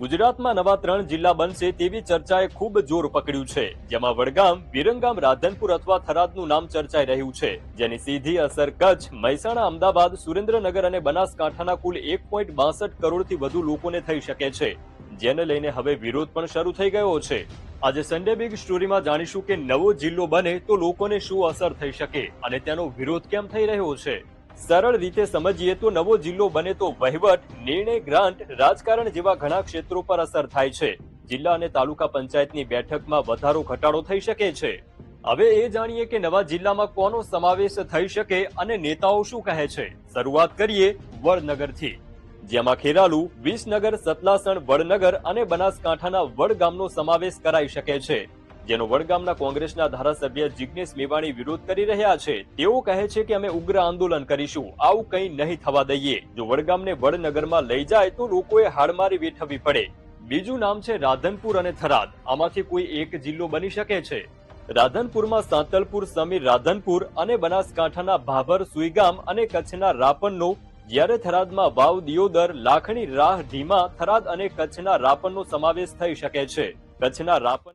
ગુજરાતમાં નવા ત્રણ જિલ્લા બનશે તેવી ચર્ચાએ ખૂબ જોર પકડ્યું છે. જેમાં વડગામ, વિરંગામ, રાધનપુર અથવા થરાદનું નામ ચર્ચાઈ રહ્યું છે. જેની સીધી અસર કચ્છ, મહેસાણા, અમદાવાદ, સુરેન્દ્રનગર અને બનાસકાંઠાના કુલ એક પોઈન્ટ બાસઠ કરોડથી વધુ લોકોને થઈ શકે છે. જેને લઈને હવે વિરોધ પણ શરૂ થઈ ગયો છે. આજે સન્ડે બિગ સ્ટોરીમાં જાણીશું કે નવો જિલ્લો બને તો લોકોને શું અસર થઈ શકે અને તેનો વિરોધ કેમ થઈ રહ્યો છે? સરળ રીતે સમજીએ તો નવો જિલ્લો બને તો વહીવટ, નિર્ણય ગ્રાન્ટ, રાજકારણ જેવા ઘણા ક્ષેત્રો પર અસર થાય છે. જિલ્લા અને તાલુકા પંચાયતની બેઠકમાં વધારો ઘટાડો થઈ શકે છે. હવે એ જાણીએ કે નવા જિલ્લામાં કોનો સમાવેશ થઈ શકે અને નેતાઓ શું કહે છે. શરૂઆત કરીએ વડનગરથી. જેમાં ખેરાલુ, વિસનગર, સતલાસણ, વડનગર અને બનાસકાંઠાના વડગામનો સમાવેશ કરાઈ શકે છે. જેનો વડગામના કોંગ્રેસના ધારાસભ્ય જિગ્નેશ મેવાણી વિરોધ કરી રહ્યા છે, તેઓ કહે છે કે અમે ઉગ્ર આંદોલન કરીશું. આવું કંઈ નહીં થવા દઈએ. જો વડગામને વડનગરમાં લઈ જાય તો લોકોએ હાડમારી વેઠવવી પડે. બીજું નામ છે રાધનપુર અને થરાદ. આમાંથી કોઈ એક જિલ્લો બની શકે છે? રાધનપુરમાં સાંતલપુર, સમીર રાધનપુર અને બનાસકાંઠાના ભાભર, સુઈગામ અને કચ્છના રાપનનો, જ્યારે થરાદમાં વાવ, દિયોદર, લાખણી, રાહ, ઢીમા, થરાદ અને કચ્છના રાપનનો સમાવેશ થઈ શકે છે. કચ્છના રાપન